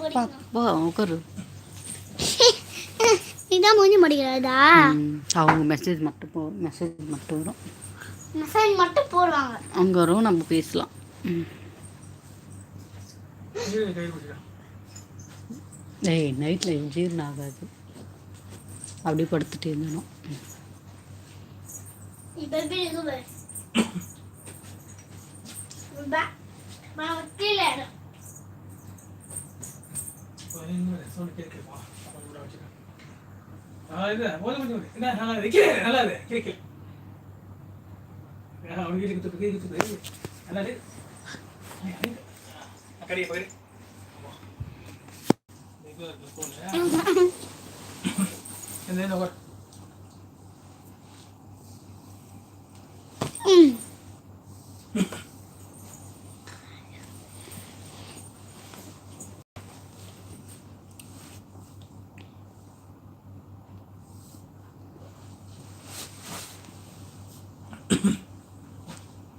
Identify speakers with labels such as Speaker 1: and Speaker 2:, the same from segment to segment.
Speaker 1: உட்காரு
Speaker 2: இதான் மூஞ்சி முடிக்கிறதா
Speaker 1: அவங்க மெசேஜ் மட்டும் போ மெசேஜ் மட்டும் வரும்
Speaker 2: மெசேஜ் மட்டும் போடுவாங்க
Speaker 1: அங்கே வரும் நம்ம பேசலாம். ஏய் நைட்டில் ஜீரணம் ஆகாது அப்படியே படுத்துட்டு இருந்தணும்
Speaker 2: இப்ப எப்படி இருக்கு பாரு. பா. பா, கீழே இரு. ம்.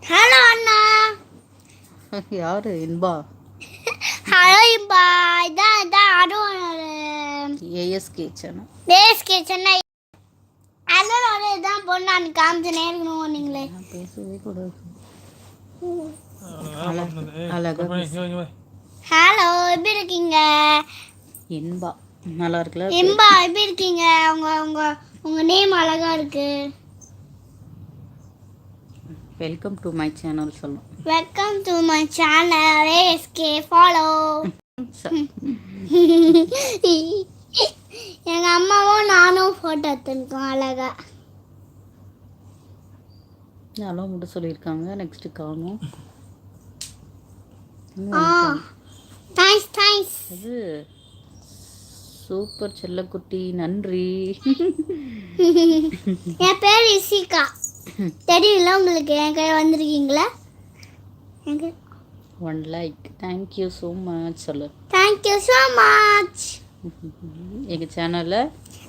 Speaker 2: ஹலோ அண்ணா
Speaker 1: யாரு? இன்பா.
Speaker 2: ஹலோ இப்பா இதான் இதான் அருண்
Speaker 1: ஏஎஸ்கே சேனல்
Speaker 2: தேஸ்கே சென்னை அண்ணனோட இதான் பொண்ணு. அன்னைக்கு காமிச்சுனே இருக்கணும் நீங்களே?
Speaker 1: நான் பேசவே கூடாது.
Speaker 2: ஹலோ எப்படி இருக்கீங்க?
Speaker 1: இன்பா. நல்லா இருக்குல்ல
Speaker 2: இம்பா எப்படி இருக்கீங்க? உங்க உங்க உங்க நேம் அழகா இருக்கு.
Speaker 1: வெல்கம் டு மை சேனல் சொல்லும்
Speaker 2: welcome to my channel ASK follow எங்க அம்மாவும் நானும் போட்டோ எடுத்துருக்கோம் அழகா.
Speaker 1: நல்லா மட்டும் சொல்லியிருக்காங்க. நெக்ஸ்ட் காணும்.
Speaker 2: ஆ தேங்க்ஸ் தேங்க்ஸ்
Speaker 1: அது சூப்பர் செல்லக்குட்டி நன்றி.
Speaker 2: என் பேர் இசிகா தெரியல உங்களுக்கு? என் கை வந்திருக்கீங்களா?
Speaker 1: One like thank you so much சொல்லு.
Speaker 2: தேங்க்யூ ஸோ மச்
Speaker 1: எங்கள் சேனலில்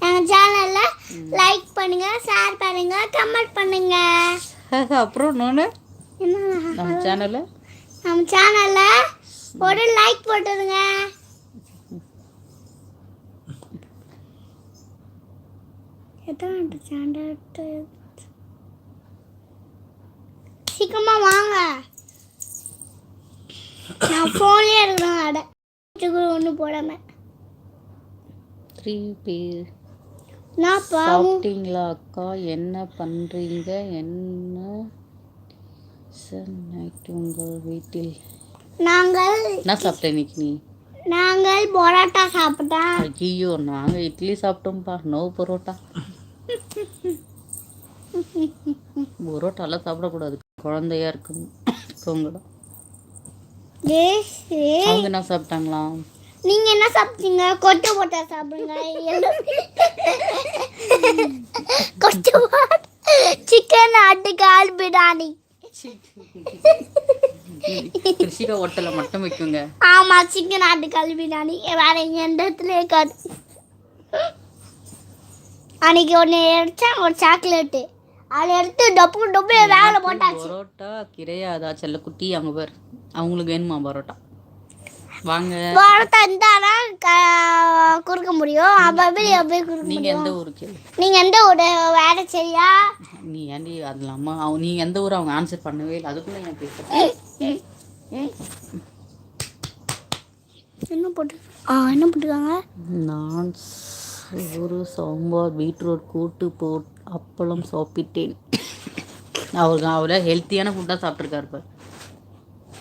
Speaker 2: எங்கள் சேனலில் லைக் பண்ணுங்க ஷேர் பண்ணுங்க கமெண்ட் பண்ணுங்க.
Speaker 1: அப்புறம் இன்னொன்று நம்ம சேனலில்
Speaker 2: நம்ம சேனலில் ஒரு லைக் போட்டுருங்க சீக்கிரமா வாங்க. நான் ஃபோன்லேயே இருக்கிறேன் அடை. ஒன்றும் போடாம.
Speaker 1: த்ரீ பேர்.
Speaker 2: நான் பாவம்
Speaker 1: சாப்பிட்டீங்களா அக்கா? என்ன பண்ணுறீங்க என்ன? சார் நைட் உங்கள் வீட்டில்.
Speaker 2: நாங்கள்
Speaker 1: என்ன சாப்பிட்ட இன்னைக்கு நீ?
Speaker 2: நாங்கள் பரோட்டா சாப்பிட்டோம்.
Speaker 1: ஐயோ நாங்கள் இட்லி சாப்பிட்டோம்ப்பா நோ பரோட்டா. பரோட்டாலாம் சாப்பிடக்கூடாது. குழந்தையா
Speaker 2: ஏஸ், ஏ-
Speaker 1: அவங்க என்ன சாப்பிட்டாங்களா?
Speaker 2: நீங்க என்ன சாப்பிட்டீங்க? கொட்டு போட்டா சாப்பிடுங்க. கொட்டு சிக்கன் ஆட்டுக்கால் பிரியாணி.
Speaker 1: கிருஷிகா ஹோட்டலில் மட்டும் வைக்குங்க.
Speaker 2: ஆமா சிக்கன் ஆட்டுக்கால் பிரியாணி. வேற எந்த இடத்துல இருக்காது. அன்னைக்கு ஒன்று எடுத்தேன் ஒரு சாக்லேட்டு அதை எடுத்து டப்பு டப்பு வேலை போட்டாச்சு.
Speaker 1: பரோட்டா கிடையாதா செல்லக்குட்டி அங்கே பேர். அவங்களுக்கு வேணுமா பரோட்டா? வாங்க.
Speaker 2: பரோட்டா இருந்தாதான் க- குறுக்க முடியும். அப்போ எப்படி குறுக்க
Speaker 1: நீங்க எந்த ஊருக்கு
Speaker 2: நீங்க எந்த ஒரு வேலை சரியா?
Speaker 1: நீ ஏன்டி அது இல்லாம அவங்க நீங்க எந்த ஊர் அவங்க ஆன்சர் பண்ணவே இல்லை. அதுக்குள்ள ஏன் பேசுறேன்
Speaker 2: என்ன போட்டு ஆ என்ன போட்டுருக்காங்க?
Speaker 1: நான் ஒரு சாம்பார் பீட்ரூட் கூட்டு போட் அப்பளம் சாப்பிட்டேன். அவருக்கு அவரை ஹெல்த்தியான ஃபுட்டாக சாப்பிட்ருக்காரு
Speaker 2: அண்ணா-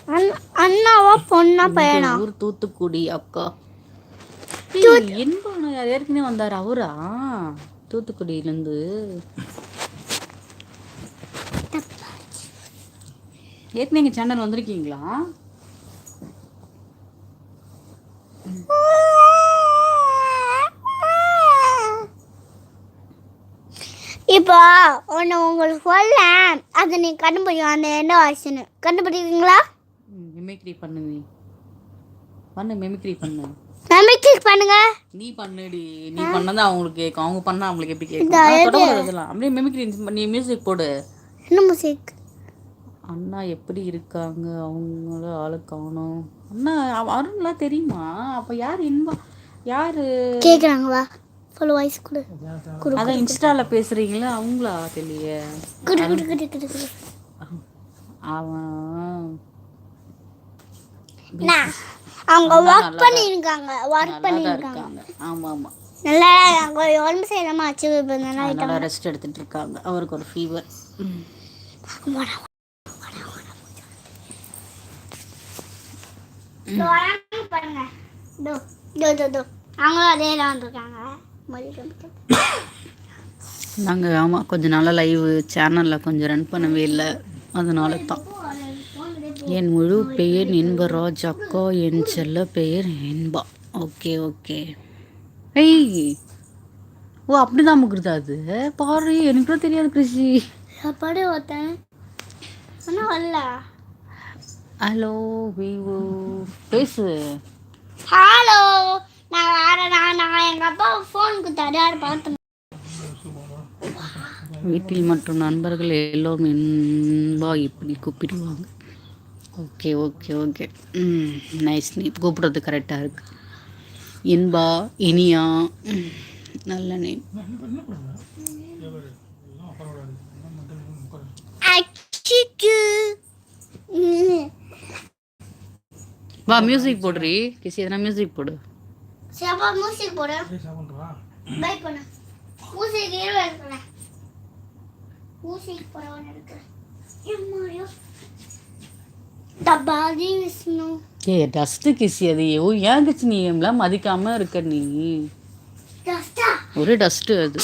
Speaker 2: அண்ணாவா பொண்ணா பையனா?
Speaker 1: ஊர் தூத்துக்குடி அக்கா. என்பான யார் ஏற்கனவே வந்தார். அவரா? தூத்துக்குடியிலேருந்து. ஏற்கனவே எங்கள் சேனல் வந்திருக்கீங்களா?
Speaker 2: இப்போ ஒன்று உங்களுக்கு சொல்ல அதை நீ கண்டுபிடிக்கும் அந்த என்ன வாய்ஸ்னு கண்டுபிடிக்கிறீங்களா?
Speaker 1: மிமிக்ரி பண்ணுவி பண்ணு மிமிக்ரி பண்ணு.
Speaker 2: நம்பிக்கை பண்ணுங்க.
Speaker 1: நீ பண்ணுடி. நீ பண்ணதான் அவங்களுக்கு அவங்க பண்ணா அவங்களுக்கு எப்படி கேட்கும் அதெல்லாம் அப்படியே மிமிக்ரி நீ மியூசிக் போடு.
Speaker 2: என்ன மியூசிக்
Speaker 1: அண்ணா எப்படி இருக்காங்க? அவங்கள ஆளு காணோம். அண்ணா அருண்லாம் தெரியுமா? அப்போ யார் இன்பா யார்?
Speaker 2: கேட்குறாங்க வா. ஃபுல் வாய்ஸ் கொடு.
Speaker 1: அதான் இன்ஸ்டாவில் பேசுகிறீங்களா அவங்களா தெரியலையே.
Speaker 2: குடு குடு குடு குடு குடு.
Speaker 1: அவன்
Speaker 2: அவங்க ஒர்க் பண்ணியிருக்காங்க ஒர்க் பண்ணியிருக்காங்க.
Speaker 1: ஆமாம் ஆமாம்
Speaker 2: நல்லா அவங்க உடம்பு செய்யலாமா அச்சு நல்லா
Speaker 1: ரெஸ்ட் எடுத்துட்டு இருக்காங்க. அவருக்கு ஒரு ஃபீவர்
Speaker 2: அவங்களும் அதே தான் வந்திருக்காங்க.
Speaker 1: நாங்கள் ஆமாம் கொஞ்ச நாளாக லைவ் சேனலில் கொஞ்சம் ரன் பண்ணவே இல்லை. அதனால தான். என் முழு பெயர் இன்பராஜ் அக்கா என் செல்ல பெயர் இன்பா. Okay okay. ஏய் ஓ அப்படிதான் முக்குறதா அது? பாரு எனக்கு கூட தெரியாது கிருஷி.
Speaker 2: சாப்பாடு ஒருத்தன் வரல.
Speaker 1: Hello Vivo. பேசு.
Speaker 2: ஹலோ நான் வேற நான் நான் எங்கள் அப்பா ஃபோன் கொடுத்தாரு அதை பார்த்தேன்
Speaker 1: வீட்டில் மற்றும் நண்பர்கள் எல்லோரும் இன்பா இப்படி கூப்பிடுவாங்க. Okay okay okay. ம் நைஸ் நீ கூப்பிடுறது கரெக்டாக இருக்கு. இன்பா இனியா. நல்ல நேம். வா மியூசிக் போடுறி. கிசி எதனா மியூசிக் போடு.
Speaker 2: சிவப்பா மியூசிக் போடு. பை பண்ணு. மியூசிக் ஹீரோ இருக்கிறேன் மியூசிக் போடவன் இருக்கிறேன் டப்பாதி விஷ்ணு
Speaker 1: ஏ டஸ்ட்டு கிசி அது. ஓ ஏன் கிசி நீ எல்லாம் மதிக்காம இருக்க நீ?
Speaker 2: டஸ்டா
Speaker 1: ஒரே டஸ்ட்டு அது.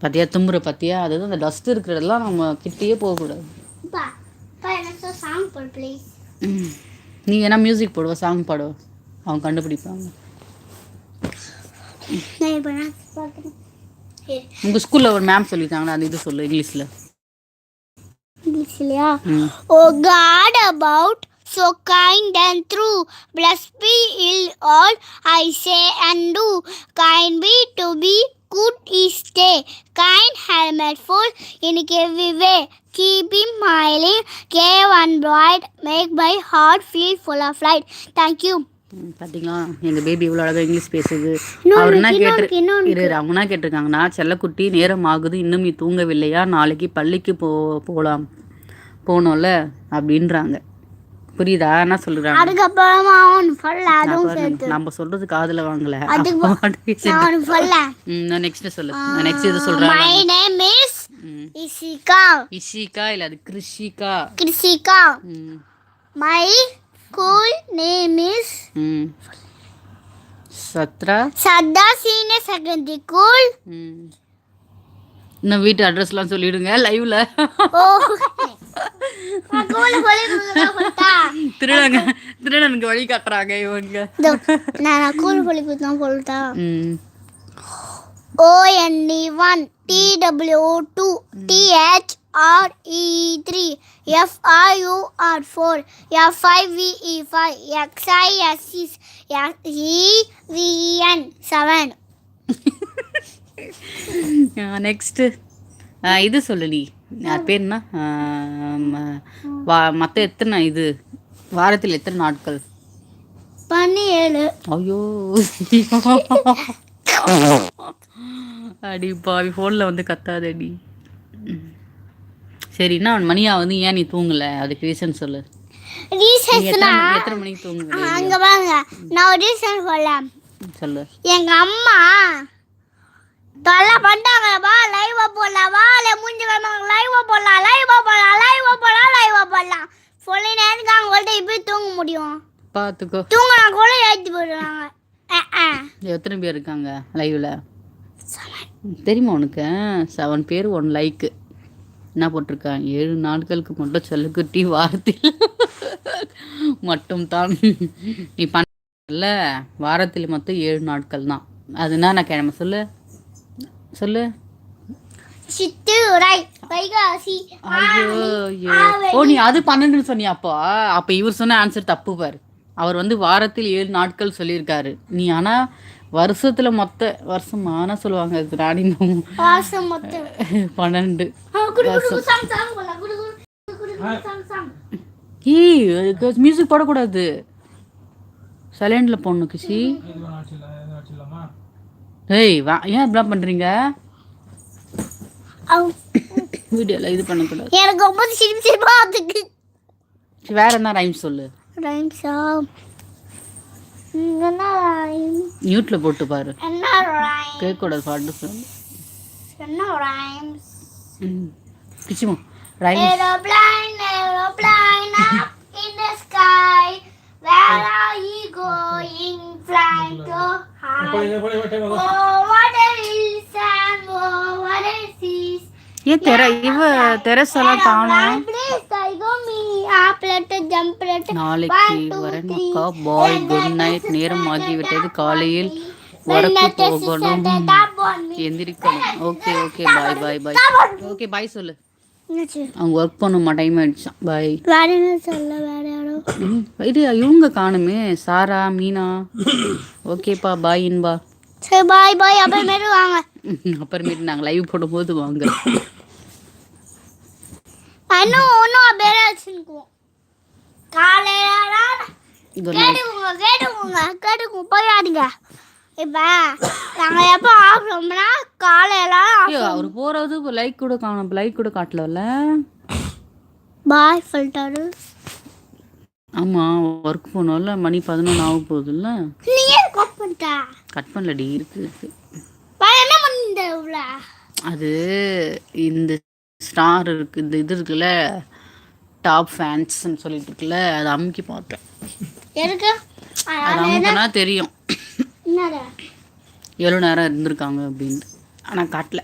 Speaker 1: பார்த்தியா தும்புற பார்த்தியா அதாவது அந்த டஸ்ட் இருக்கிறதெல்லாம் நம்ம கிட்டேயே போகக்கூடாது. நீ என்ன மியூசிக் போடுவ சாங் பாடுவ. அவங்க கண்டுபிடிப்பாங்க உங்கள் ஸ்கூலில் ஒரு மேம் சொல்லியிருக்காங்களா அந்த இது சொல்லு இங்கிலீஷில்.
Speaker 2: இல்லையா
Speaker 1: ம்
Speaker 2: O God about so kind and true, blessed be ill all I say and do. Kind be to be, good is stay. Kind helmet full in every way. Keep him smiling, care and bright, make my heart feel full of light. Thank you.
Speaker 1: ம், பாத்தீங்களா எங்க baby இவ்வளோ அழகா English பேசுது அவர் என்ன கேட்டு இரு, அவங்க என்ன கேட்டிருக்காங்கன்னா செல்லக்குட்டி நேரம் ஆகுது இன்னும் நீ தூங்கவில்லையா நாளைக்கு பள்ளிக்கு போ போகலாம் போகணும்ல அப்படின்றாங்க. புரியுதா? என்ன சொல்றாங்க?
Speaker 2: அதுக்கப்புறமா அவன் சொல்ல அதுவும் சேர்த்து.
Speaker 1: நம்ம சொல்றது காதுல வாங்கல.
Speaker 2: அதுக்கு சொல்ல
Speaker 1: ம், நான் நெக்ஸ்ட் சொல்லு. நான் நெக்ஸ்ட் இது சொல்றேன்.
Speaker 2: My name is
Speaker 1: ம்.
Speaker 2: Isika.
Speaker 1: இஷிகா இல்ல அது கிருஷிகா
Speaker 2: Krisika.
Speaker 1: ம்.
Speaker 2: My school name is
Speaker 1: ம். சத்ரா?
Speaker 2: Senior Secondary School.
Speaker 1: ம். இன்னும் வீட்டு அட்ரஸ்லாம் சொல்லிடுங்க லைவ்ல? திருடங்க திருடனுக்கு வழி காட்டுறாங்க இவங்க
Speaker 2: நான் school சொல்லி கொடுத்தா? சொல்லிட்டா H R E three F R U R four F I V E five X I S six X E V E N seven.
Speaker 1: Next இது சொல்லு நீ அது பேர் என்ன? வா மற்ற எத்தனை இது? வாரத்தில் எத்தனை நாட்கள்?
Speaker 2: பதினேழு
Speaker 1: ஐயோ. அடி பாவி ஃபோனில் வந்து கத்தாதடி. சரின்னா மணியா வந்து ஏன் நீ தூங்கல? அதுக்கு ரீசன் சொல்லு. எத்தனை மணிக்கு தூங்குவ
Speaker 2: அங்க பாருங்க நான் ஒரு ரீசன் சொல்லலாம்.
Speaker 1: சொல்லு.
Speaker 2: எங்க அம்மா தொல்லை பண்ணிட்டாங்க வா லைவா போடலாம் வா லை மூஞ்சி லைவா போடலாம் லைவா போடலாம் லைவா போடலாம் லைவா போடலாம். சொல்லி நேரத்துக்கு அவங்கள்ட்ட இப்படி தூங்க முடியும்.
Speaker 1: பார்த்துக்கோ
Speaker 2: தூங்கினா கூட ஏற்றி அஹ்.
Speaker 1: எத்தனை பேர் இருக்காங்க லைவில் தெரியுமா உனக்கு? செவன் பேர் ஒன் லைக்கு என்ன போட்டிருக்காங்க ஏழு நாட்களுக்கு மட்டும் செல்லக்குட்டி வாரத்தில். மட்டும் தான் நீ பண்ணல. வாரத்தில் மொத்தம் ஏழு நாட்கள் தான் அதுனா நான் கிழமை சொல்லு. சொல்லு. ஓ நீ அது பன்னெண்டுன்னு சொன்னியா அப்போ? அப்போ இவர் சொன்ன ஆன்சர் தப்பு பாரு. அவர் வந்து வாரத்தில் ஏழு நாட்கள் சொல்லியிருக்காரு. நீ ஆனா வருஷத்துல மொத்த வருஷம் ஆனா சொல்லுவாங்க ராணி பன்னெண்டு. ஏய் மியூசிக் போடக்கூடாது. சைலண்டில் போடணும் கிஷி. ஏய் வா ஏன் இப்படிலாம் பண்ணுறீங்க வீடியோவில் இது பண்ணக்கூடாது.
Speaker 2: எனக்கு ரொம்ப சிரிப்பு சிரிப்பாக
Speaker 1: வந்துக்கு வேற என்ன ரைம் சொல்லு?
Speaker 2: ரைம்ஸா
Speaker 1: மியூட்ல போட்டு பாரு. கேட்கக்கூடாது பாட்டு சொல்லு.
Speaker 2: என்ன
Speaker 1: rhyme கிச்சிமா
Speaker 2: rhymes aeroplane aeroplane in the sky Where are you going, Franco? Over the hills and over the
Speaker 1: நாளைக்கு வரேன் அக்கா பாய் குட் நைட் நேரம் ஆகிவிட்டது. காலையில் வரக்கு போகணும். எந்திரிக்கணும். Okay okay bye bye bye okay bye சொல்லு. அவங்க ஒர்க் பண்ண டைம் ஆயிடுச்சான் பாய்
Speaker 2: வேற சொல்ல வேற
Speaker 1: இது இவங்க காணுமே. சாரா மீனா. ஓகேப்பா பாய் இன்பா.
Speaker 2: சரி பாய் பாய். அப்புறமேட்டு வாங்க.
Speaker 1: அப்புறமேட்டு நாங்கள் லைவ் போடும்போது வாங்க.
Speaker 2: இன்னும் ஒன்றும் அப்படியே வச்சுருக்கோம். காலையில கேட்டுக்கோங்க கேட்டுக்கோங்க கேட்டுக்கோங்க. போயாடுங்க இப்போ நாங்கள் எப்போ ஆகிறோம்னா காலையில
Speaker 1: அவர் போறது லைக் கூட காணும். லைக் கூட காட்டலல்ல
Speaker 2: பாய் ஃபில்டரு
Speaker 1: ஆமா ஒர்க் போனோம்ல மணி பதினொன்று ஆக போகுதுல்ல?
Speaker 2: நீ ஏன் கட் பண்ணிட்ட?
Speaker 1: கட் பண்ணலடி இருக்கு இருக்கு.
Speaker 2: என்ன பண்ணிட்ட
Speaker 1: அது இந்த ஸ்டார் இருக்கு இந்த இது இருக்குல்ல டாப் ஃபேன்ஸ்ன்னு சொல்லிட்டு இருக்குல்ல அதை அமுக்கி பார்த்தேன்
Speaker 2: இருக்கு
Speaker 1: அது அமுக்கினா தெரியும். எவ்வளோ நேரம் இருந்திருக்காங்க அப்படின்ட்டு. ஆனால் காட்டல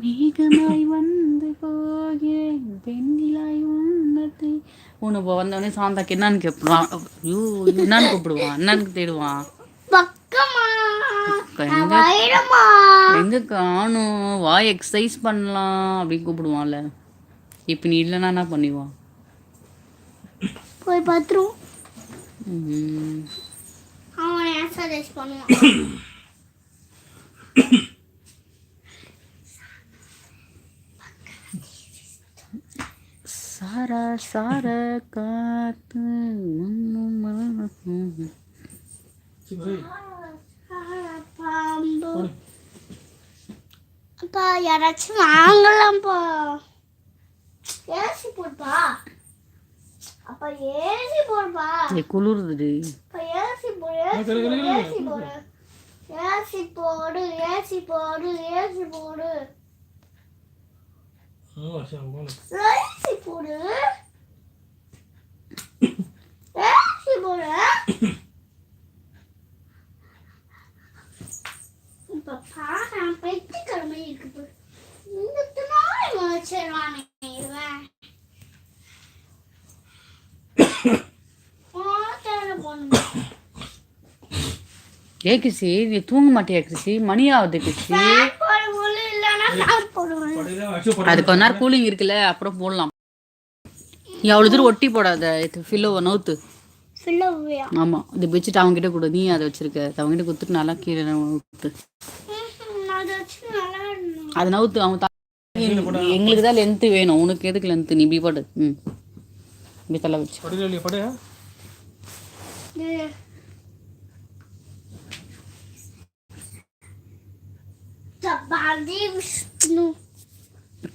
Speaker 1: மேகமாய் வந்து போகிறேன் பெண்ணிலாய் வந்தது உன்னை இப்போ சாந்தாக்கு என்னன்னு கேட்பான் ஐயோ என்னன்னு கூப்பிடுவான் என்னன்னு தேடுவான் எங்க காணும்? வாய் எக்ஸசைஸ் பண்ணலாம் அப்படின்னு கூப்பிடுவான்ல. இப்போ நீ இல்லைன்னா என்ன பண்ணிவான்
Speaker 2: போய் பார்த்துருவோம். அவன் எக்ஸசைஸ் பண்ணுவான்.
Speaker 1: சார சார காத்து.
Speaker 2: பாம்பு அப்பா யாராச்சும் வாங்கலாம்ப்பா. ஏசி போடுப்பா. அப்பா ஏசி போடுப்பா.
Speaker 1: ஏய், குளிருதுடி.
Speaker 2: அப்பா ஏசி போடு ஏசி போடு ஏசி போடு. ஏசி போடு ஏசி போடு. ஏசி போடு ஏசி போடு இப்ப பாரு பைத்தியக்கிழமை இருக்கு இந்த நாள் வச்சிருவானே இவன்
Speaker 1: ஏ கிருஷி நீ தூங்க மாட்டியா கிருஷி மணி ஆகுது கிருஷி
Speaker 2: ஃபேன் போட முடியல இல்லைன்னா ஃபேன் போடுவேன்
Speaker 1: அது கொஞ்ச நேரம் கூலிங் இருக்குல்ல அப்புறம் போடலாம். நீ அவ்வளோ தூரம் ஒட்டி போடாத இது ஃபில்லோவை நவுத்து.
Speaker 2: ஃபில்லோவியா
Speaker 1: ஆமாம் இதை வச்சுட்டு அவங்ககிட்ட கொடு நீ அதை வச்சிருக்க. அவங்ககிட்ட கொடுத்துட்டு நல்லா கீழே ஊத்து.
Speaker 2: அது
Speaker 1: நவுத்து அவன் தா- எங்களுக்கு தான் லென்த்து வேணும். உனக்கு எதுக்கு லென்த்து நீ இப்படி போடு. ம். இப்படி தலை வச்சு.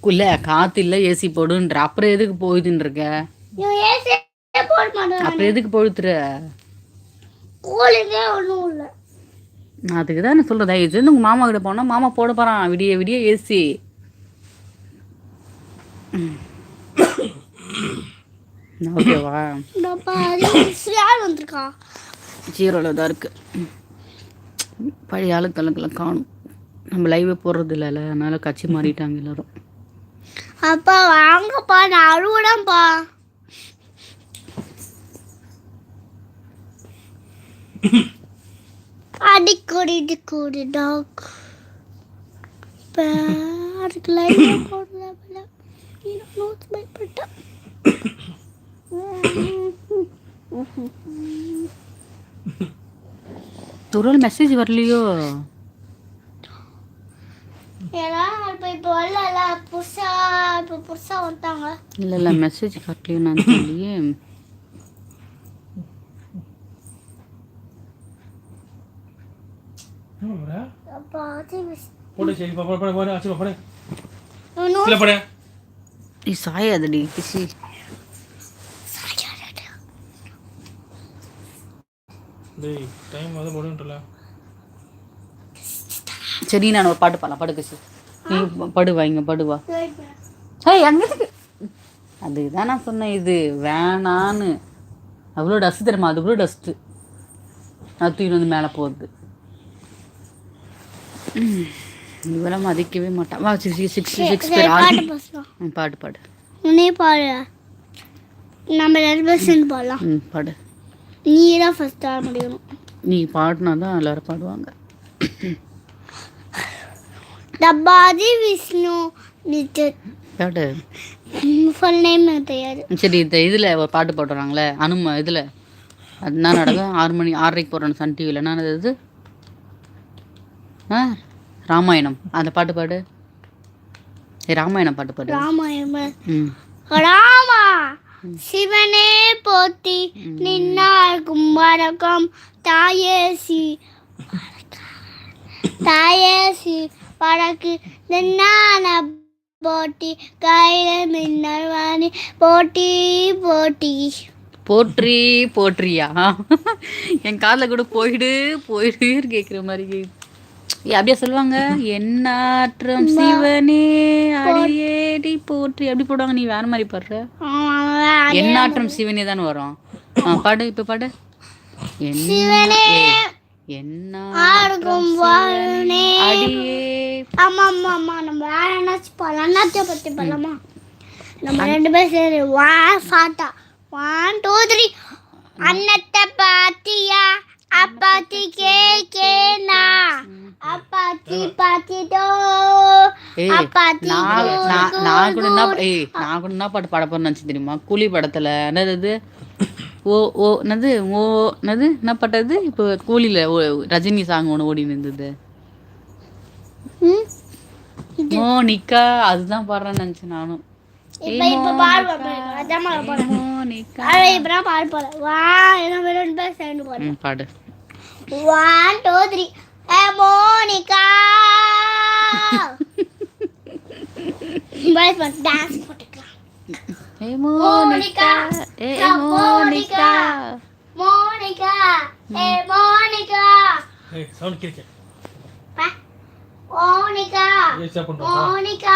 Speaker 1: குள்ள காத்து இல்லை ஏசி போடுன்ற. அப்புறம் எதுக்கு போகுதுன்னு இருக்க அப்புறம் எதுக்கு பொழுத்துற அதுக்கு தான் என்ன சொல்றதா இது உங்க மாமா கிட்ட போனால் மாமா போட போகிறான் விடிய விடிய ஏசி. ஓகேவா? ஜீரோல தான் இருக்கு. பழைய ஆளுக்கெல்லாம் காணும். நம்ம லைவே போடுறது இல்லைல்ல அதனால கட்சி மாறிட்டாங்க எல்லாரும்.
Speaker 2: அப்பா வாங்கப்பா நான் அழுவுடம்பா அடிக்கடி இடிக்கடி டாக். அதுக்கு லைவ் போடுறதுல நோட்ஸ் பயப்பட்டேன்
Speaker 1: துருவல் மெசேஜ் வரலையோ?
Speaker 2: ஏன்னா இப்போ இப்போ வரல புதுசா இப்போ புதுசாக வந்தாங்க
Speaker 1: இல்ல இல்ல மெசேஜ் காட்டலையே நான் சொல்லியே சாயாதடி பிசி
Speaker 3: டைம் வந்து
Speaker 1: சரி நான் ஒரு பாட்டு பாடலாம். படு பிசி நீ படுவா இங்க படுவா. ஏய் எங்கத்துக்கு அதுதான் நான் சொன்னேன் இது வேணான்னு. அவ்வளோ டஸ்ட் தெரியுமா? அது கூட டஸ்ட்டு அது தூக்கி வந்து மேலே போகுது இவெல்லாம் மதிக்கவே மாட்டான். வா சிக்ஸ் சிக்ஸ் சிக்ஸ் பேர்.
Speaker 2: பாட்டு
Speaker 1: பாடு
Speaker 2: உன்னே பாடு நம்ம ரெண்டு பாடலாம்.
Speaker 1: ம் பாடு.
Speaker 2: நீ தான் ஃபர்ஸ்ட் ஆட முடியும்
Speaker 1: நீ பாடினா தான் எல்லாரும் பாடுவாங்க.
Speaker 2: டப்பாதி விஷ்ணு நிஜத்
Speaker 1: பாடு
Speaker 2: ஃபுல் நேம் தெரியாது.
Speaker 1: சரி இந்த இதில் பாட்டு போட்டுறாங்களே அனும இதில். அது என்ன நடக்கும் ஆறு மணி ஆறரைக்கு போடுறேன் சன் டிவியில் என்ன இது? ஆ ராமாயணம். அந்த பாட்டு பாடு. ராமாயணம் பாட்டு பாடு.
Speaker 2: ராமாயணம் ராமா சிவனே போத்தி நின்னார் கும்பரகம். தாயேசி தாயேசி படக்கு நின்னான போட்டி கையில மின்னல் வாணி. போட்டி போட்டி.
Speaker 1: போற்றி போற்றியா? என் காதில் கூட போயிடு போயிடு கேட்குற மாதிரி அப்படியா சொல்லுவாங்க? என்னாற்றம் சிவனே அடியேடி போற்றி. அப்படி போடுவாங்க. நீ வேற மாதிரி பாடுற. எண்ணாற்றம் சிவனே தானே வரும். பாடு இப்ப பாடு.
Speaker 2: சிவனே. வாழனே
Speaker 1: அடியே.
Speaker 2: ஆமா ஆமா ஆமா. நம்ம என்னாச்சும் போகலாம் பத்தி போகலாமா நம்ம ரெண்டு பேரும் சரி. வா சாட்டா ஒன் டூ த்ரீ. அன்னத்தை பாத்தியா? அப்பாத்தி கே கேனா அப்பாத்தி பாத்திட்டோ அப்பாத்தி
Speaker 1: நான் நான் கூட என்ன நான் கூட என்ன பாட்டு பாட போறேன்னு தெரியுமா? கூலி படத்துல. என்னது ஓ ஓ என்னது? ஓ என்னது? என்ன பாட்டது? இப்போ கூலியில் ரஜினி சாங் ஒன்று ஓடி இருந்தது.
Speaker 2: ம்?
Speaker 1: மோனிகா அதுதான் பாடுறேன்னு நினச்சேன் நானும்.
Speaker 2: பாடு one two three Monica. Dance போட்டுக்கலாம்.
Speaker 1: ஏ மோனிகா ஏ மோனிகா
Speaker 2: மோனிகா ஏ மோனிகா
Speaker 3: ஏய், sound கேக்கு.
Speaker 2: பா. மோனிகா
Speaker 3: ஏய், stop பண்றா, பா.
Speaker 2: மோனிகா.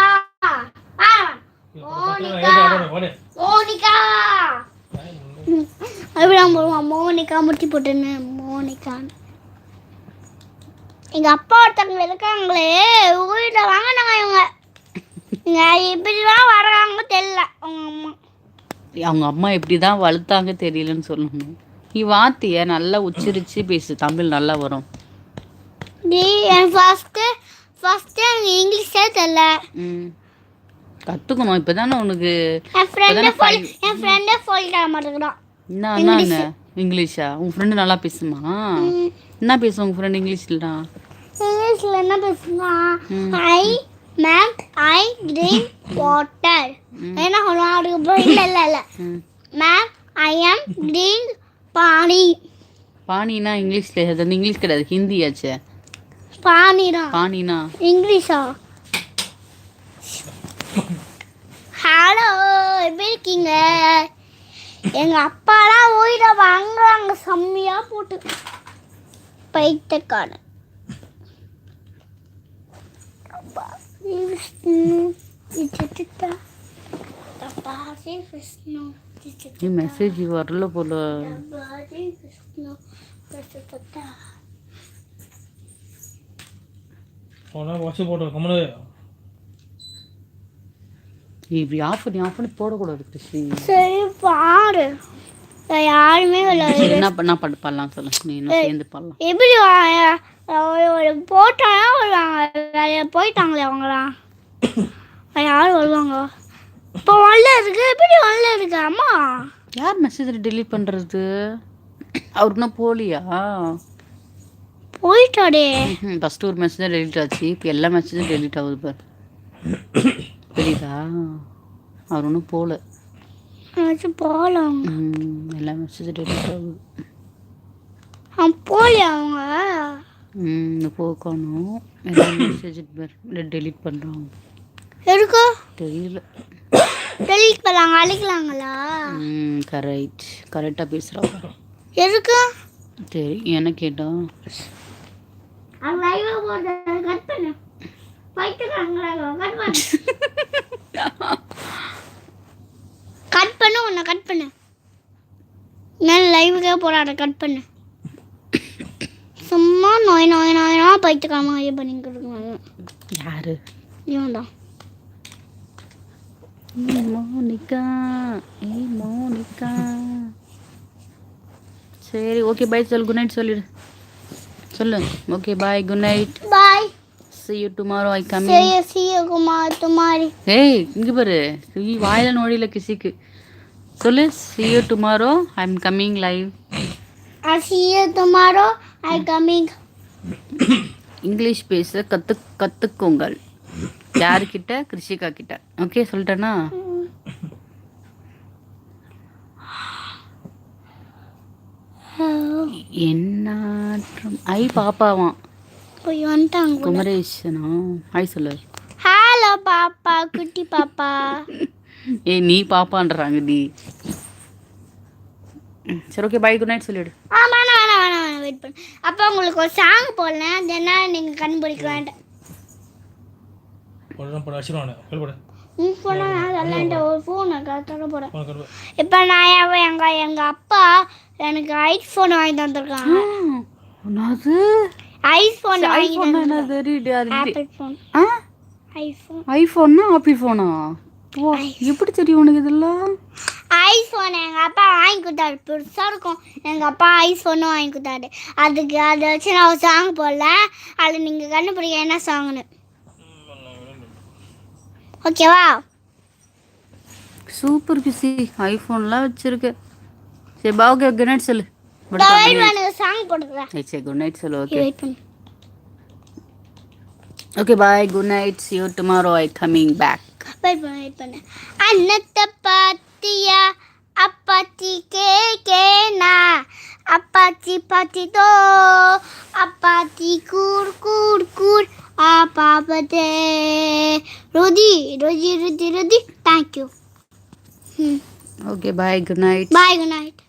Speaker 2: மோனிகா மோனிகா முட்டி போட்டுன்னு மோனிகான்னு எங்க அப்பா ஒருத்தவங்க இருக்காங்களே வீட்டில் வாங்கினாங்க இவங்க இங்க இப்படிலாம் வர்றாங்க தெரியல. அவங்க அம்மா.
Speaker 1: அவங்க அம்மா எப்படி தான் வளர்த்தாங்க தெரியலன்னு சொல்லணும். நீ வார்த்தைய நல்லா உச்சரிச்சு பேசு. தமிழ் நல்லா வரும்.
Speaker 2: ஃபஸ்ட்டு ஃபஸ்ட்டு எனக்கு இங்கிலீஷே தெரியல.
Speaker 1: ம். கற்றுக்கணும் இப்போ தானே உனக்கு
Speaker 2: என் ஃப்ரெண்டே என் ஃப்ரெண்டே தர மாட்டேங்கிறான்.
Speaker 1: என்ன இங்கிலீஷா. உன் ஃப்ரெண்டு நல்லா பேசுமா? என்ன பேசும் உங்கள் ஃப்ரெண்டு இங்கிலீஷ்லடா
Speaker 2: இங்கிலீஷில் என்ன பேசுனா
Speaker 1: ம்.
Speaker 2: I ma'am I drink water என்ன சொல்லுவான் அதுக்கப்புறம் இல்லை இல்லை இல்லை. மேம் ஐ ஆம் ட்ரிங்க் பானி
Speaker 1: பானினா இங்கிலீஷில் அது இங்கிலீஷ் கிடையாது ஹிந்தியாச்சே
Speaker 2: பானி தான்
Speaker 1: பானினா
Speaker 2: இங்கிலீஷா? ஹலோ எப்படி இருக்கீங்க? எங்க அப்பாலாம் ஓய்ட வாங்குறாங்க செம்மையா போட்டு. பைத்தியக்காரன் அப்பா, விஷ்ணு, சிச்சிட்டா. அப்பா, விஷ்ணு, சிச்சிட்டா.
Speaker 1: நீ மெசேஜ் வரல போல
Speaker 2: அப்பா, விஷ்ணு, சிச்சிட்டா.
Speaker 3: வை, கம்முனு இரு.
Speaker 1: நீ இப்படி ஆஃப் பண்ணி ஆஃப் பண்ணி போடக்கூடாது கிருஷி
Speaker 2: சரி பாரு யாருமே
Speaker 1: என்ன பண்ணா பாடலாம் சொல்லு நீ சேர்ந்து பாடலாம்
Speaker 2: எப்படி வா- ஒரு ஒரு போட்டானா வருவாங்க வேலையை போயிட்டாங்களே அவங்களாம் யார் வருவாங்க? இப்போ வரல இருக்கு எப்படி வரல இருக்கு? அம்மா.
Speaker 1: யார் மெசேஜ் டெலீட் பண்ணுறது அவருக்குன்னா போலியா
Speaker 2: போயிட்டாடே.
Speaker 1: ஃபஸ்ட்டு ஒரு மெசேஜ் டெலீட் ஆச்சு. இப்போ எல்லா மெசேஜும் டெலீட் ஆகுது பாரு. புரியுதா அவர் ஒன்றும் போகல ம், எல்லா மெசேஜ் டெலிட் ஆகுது.
Speaker 2: போகலையா அவங்க?
Speaker 1: போக்கணும் மெசேஜ் டெலிட் பண்ணுறாங்க
Speaker 2: எதுக்கு?
Speaker 1: தெரியல.
Speaker 2: டெலிட் பண்ணாங்க அழிக்கலாங்களா?
Speaker 1: ம் கரெக்ட் கரெக்டாக பேசுகிறாங்க
Speaker 2: எதுக்கு?
Speaker 1: சரி என்ன கேட்டா?
Speaker 2: அவங்க லைவா போடுறது கட் பண்ணு. உன்னை கட் பண்ணு. நான் லைவுக்கே போடாத கட் பண்ணு. சும்மா நோய் நோய் நோயா பைத்துக்காம இது பண்ணிக்கிட்டு இருக்காங்க.
Speaker 1: யாரு?
Speaker 2: இவன் தான்
Speaker 1: மோனிகா. ஏய் மோனிகா. சரி ஓகே பாய் சொல் குட் நைட் சொல்லிடு. சொல்லு. Okay bye good night
Speaker 2: bye
Speaker 1: see you tomorrow i come in.
Speaker 2: சரி சியகுமார் துமாரி
Speaker 1: ஏய் இங்க பாரு. நீ வாயில நோடியில கிசிக்கு. சொல்லு. See you tomorrow i'm coming live.
Speaker 2: I see you tomorrow. I coming.
Speaker 1: English பேச கத்து கத்துக்கோங்கள். யாருக்கிட்ட கிருஷிகா கிட்ட. ஓகே சொல்லிட்டேனா? என்னாற்றம்? ஐ பாப்பாவாம்
Speaker 2: போய் வந்துட்டாங்க
Speaker 1: குமரேஷனா ஐ சொல்லு.
Speaker 2: ஹலோ பாப்பா குட்டி பாப்பா.
Speaker 1: ஏ நீ பாப்பான்றாங்க டி சரி ஓகே பை குட் நைட் சொல்லிடு.
Speaker 2: ஆ வேணாம் வேணாம் வேணாம் வேணாம் வெயிட் பண்ணு அப்போ உங்களுக்கு ஒரு சாங் போடலாம் அது என்ன நீங்கள்
Speaker 3: போன கேள்
Speaker 2: இப்போ நான் எங்க எங்கள் அப்பா எனக்கு ஐஃபோன் வாங்கி தந்திருக்காங்க.
Speaker 1: என்னது?
Speaker 2: ஐஃபோன் வாங்கி
Speaker 1: ஐஃபோன் என்னது
Speaker 2: ஆப்பிள் ஃபோன்
Speaker 1: ஆ?
Speaker 2: ஐஃபோன்
Speaker 1: ஐஃபோன்னா ஆப்பிள் ஃபோனா ஓ எப்படி தெரியும் உனக்கு இதெல்லாம்?
Speaker 2: ஐஃபோன் எங்கள் அப்பா வாங்கி கொடுத்தாரு. பெருசாக இருக்கும். எங்கள் அப்பா ஐஃபோனும் வாங்கி கொடுத்தாரு. அதுக்கு அதை வச்சு நான் ஒரு சாங் போடல. அது நீங்கள் கண்டுபிடிக்க என்ன சாங்னு ஓகேவா
Speaker 1: சூப்பர் பிசி ஐஃபோன்லாம் வச்சிருக்கு. சரி பா ஓகே குட் நைட் சொல்லு
Speaker 2: சாங் போட்டுக்கிறேன்.
Speaker 1: சரி குட் நைட் சொல்லு okay okay bye good night see you tomorrow. I coming back.
Speaker 2: Wait பண்ணு வெயிட் பண்ணு அன்னத்தை பாத்தியா அப்பாச்சி கேக்கேனா அப்பாச்சி பாச்சி தோ அப்பாச்சி கூர் கூர் கூர் ஆ பாப்பதே ருதி ருதி ருதி ருதி தேங்க்யூ ம்
Speaker 1: okay bye good night
Speaker 2: bye good night